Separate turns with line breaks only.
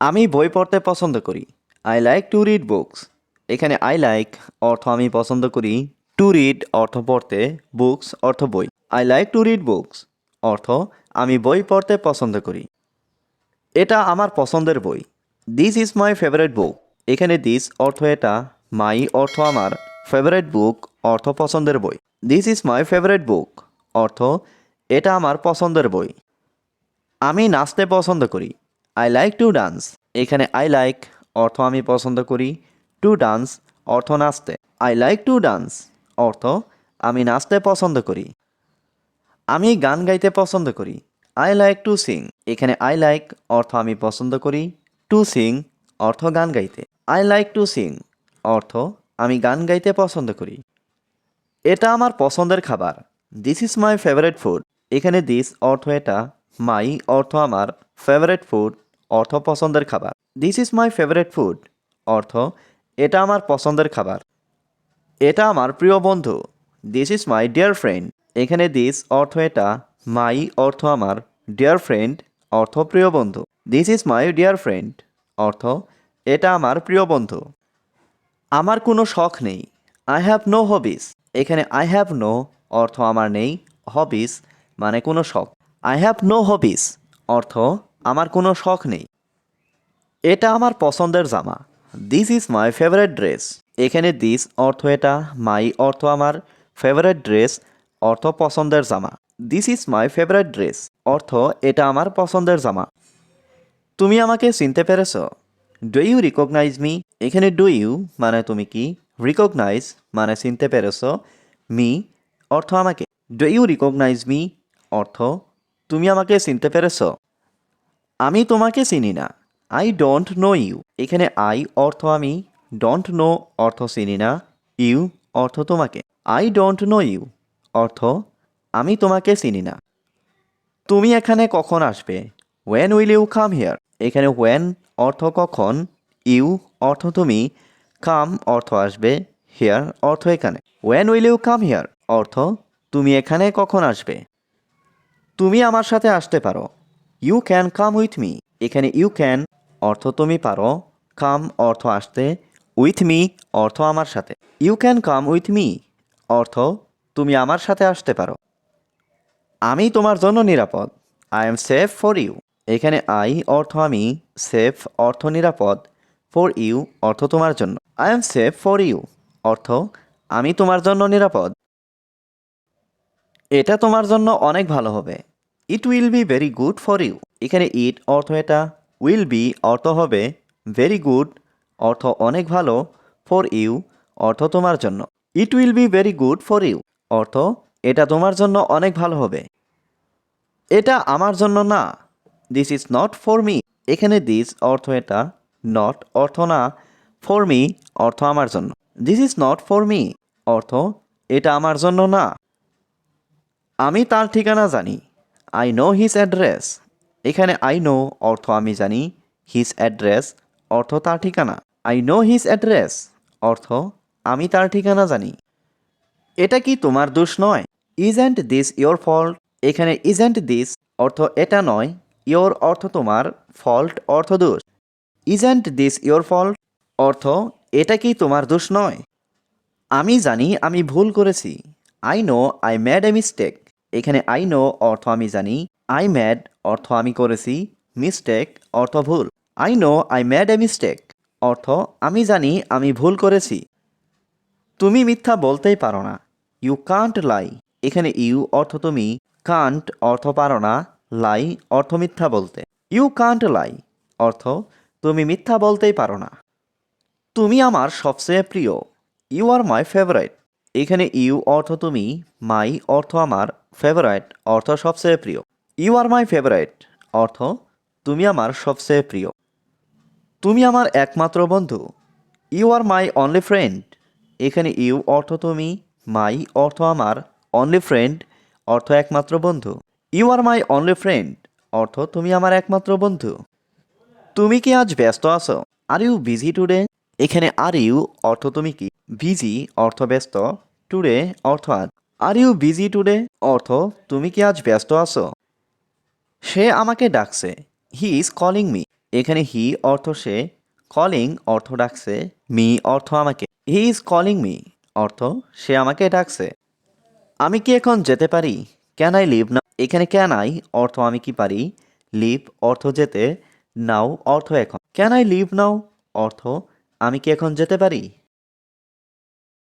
আমি বই পড়তে পছন্দ করি। I like to read books এখানে আই লাইক অর্থ আমি পছন্দ করি। টু রিড অর্থ পড়তে বুকস অর্থ বই। I like to read books অর্থ আমি বই পড়তে পছন্দ করি। এটা আমার পছন্দের বই। This is my favourite book এখানে দিস অর্থ এটা মাই অর্থ আমার ফেভারেট বুক অর্থ পছন্দের বই। This is my favourite book অর্থ এটা আমার পছন্দের বই। আমি নাচতে পছন্দ করি। আই লাইক টু ডান্স এখানে আই লাইক অর্থ আমি পছন্দ করি। টু ডান্স অর্থ নাচতে। আই লাইক টু ডান্স অর্থ আমি নাচতে পছন্দ করি। আমি গান গাইতে পছন্দ করি। আই লাইক টু সিং এখানে আই লাইক অর্থ আমি পছন্দ করি। টু সিং অর্থ গান গাইতে। আই লাইক টু সিং অর্থ আমি গান গাইতে পছন্দ করি। এটা আমার পছন্দের খাবার। This is my favourite food এখানে দিস অর্থ এটা মাই অর্থ আমার ফেভারিট ফুড অর্থ পছন্দের খাবার। This is my favourite food অর্থ, এটা আমার পছন্দের খাবার। এটা আমার প্রিয় বন্ধু। This is my dear friend এখানে দিস অর্থ এটা মাই অর্থ আমার ডিয়ার ফ্রেন্ড অর্থ প্রিয় বন্ধু। This is my dear friend অর্থ, এটা আমার প্রিয় বন্ধু। আমার কোনো শখ নেই। আই হ্যাভ নো হবিস এখানে আই হ্যাভ নো অর্থ আমার নেই। হবিস মানে কোনো শখ। আই হ্যাভ নো হবিস অর্থ আমার কোনো শখ নেই। এটা আমার পছন্দের জামা। This is my favourite dress এখানে দিস অর্থ এটা মাই অর্থ আমার ফেভারেট ড্রেস অর্থ পছন্দের জামা। This is my favourite dress অর্থ এটা আমার পছন্দের জামা। তুমি আমাকে চিনতে পেরেছ। ডু ইউ রিকগনাইজ মি এখানে ডু ইউ মানে তুমি কি? রিকগনাইজ মানে চিনতে পেরেছ। মি অর্থ আমাকে। ডু ইউ রিকগনাইজ মি অর্থ তুমি আমাকে চিনতে পেরেছ। আমি তোমাকে চিনি না। আই ডোন্ট নো ইউ এখানে আই অর্থ আমি ডোন্ট নো অর্থ চিনি না ইউ অর্থ তোমাকে। আই ডোন্ট নো ইউ অর্থ আমি তোমাকে চিনি না। তুমি এখানে কখন আসবে? When will you come here এখানে ওয়েন অর্থ কখন ইউ অর্থ তুমি কাম অর্থ আসবে হিয়ার অর্থ এখানে। When will you come here অর্থ তুমি এখানে কখন আসবে? তুমি আমার সাথে আসতে পারো। You can come with me এখানে ইউ ক্যান অর্থ তুমি পারো। কাম অর্থ আসতে। উইথ মি অর্থ আমার সাথে। You can come with me অর্থ তুমি আমার সাথে আসতে পারো। আমি তোমার জন্য নিরাপদ। I am safe for you এখানে আই অর্থ আমি। সেফ অর্থ নিরাপদ। ফর ইউ অর্থ তোমার জন্য। I am safe for you অর্থ, আমি তোমার জন্য নিরাপদ। এটা তোমার জন্য অনেক ভালো হবে। It will be very good for you এখানে ইট অর্থ এটা উইল বি অর্থ হবে ভেরি গুড অর্থ অনেক ভালো ফর ইউ অর্থ তোমার জন্য। It will be very good for you অর্থ এটা তোমার জন্য অনেক ভালো হবে। এটা আমার জন্য না this is not for me এখানে দিস অর্থ এটা নট অর্থ না ফর মি অর্থ আমার জন্য। This is not for me অর্থ এটা আমার জন্য না। আমি তার ঠিকানা জানি। আই নো হিজ অ্যাড্রেস এখানে আই নো অর্থ আমি জানি হিজ অ্যাড্রেস অর্থ তার ঠিকানা। আই নো হিজ অ্যাড্রেস অর্থ আমি তার ঠিকানা জানি। এটা কি তোমার দোষ নয়? Is isn't this your fault এখানে ইজ ইজেন্ট দিস অর্থ এটা নয় ইয়োর অর্থ তোমার ফল্ট অর্থ দোষ। Is isn't this your fault অর্থ এটা কি তোমার দোষ নয়? আমি জানি, আমি ভুল করেছি। I know I made a mistake এখানে আই নো অর্থ আমি জানি আই ম্যাড অর্থ আমি করেছি মিস্টেক অর্থ ভুল। I know I made a mistake অর্থ আমি জানি, আমি ভুল করেছি। তুমি মিথ্যা বলতেই পারো না। ইউ কান্ট লাই এখানে ইউ অর্থ তুমি কান্ট অর্থ পারো না লাই অর্থ মিথ্যা বলতে। ইউ কান্ট লাই অর্থ তুমি মিথ্যা বলতেই পারো না। তুমি আমার সবচেয়ে প্রিয়। ইউ আর মাই ফেভারাইট এখানে ইউ অর্থ তুমি মাই অর্থ আমার ফেভারাইট অর্থ সবচেয়ে প্রিয়। ইউ আর মাই ফেভারাইট অর্থ, তুমি আমার সবচেয়ে প্রিয়। তুমি আমার একমাত্র বন্ধু। You are my only friend এখানে ইউ অর্থ তুমি মাই অর্থ আমার অনলি ফ্রেন্ড অর্থ একমাত্র বন্ধু। You are my only friend অর্থ তুমি আমার একমাত্র বন্ধু। তুমি কি আজ ব্যস্ত আছো? আর ইউ বিজি টুডে এখানে আর ইউ অর্থ তুমি কি? বিজি অর্থ ব্যস্ত। টুডে অর্থ আজ। আর ইউ বিজি টুডে অর্থ, তুমি কি আজ ব্যস্ত আছো? সে আমাকে ডাকছে। হি ইজ কলিং মি এখানে হি অর্থ সে। কলিং অর্থ ডাকছে। মি অর্থ আমাকে। হি ইজ কলিং মি অর্থ, সে আমাকে ডাকছে। আমি কি এখন যেতে পারি? ক্যান আই লিভ না এখানে ক্যান আই অর্থ আমি কি পারি? লিভ অর্থ যেতে। নাও অর্থ এখন। ক্যান আই লিভ নাও অর্থ, আমি কি এখন যেতে পারি?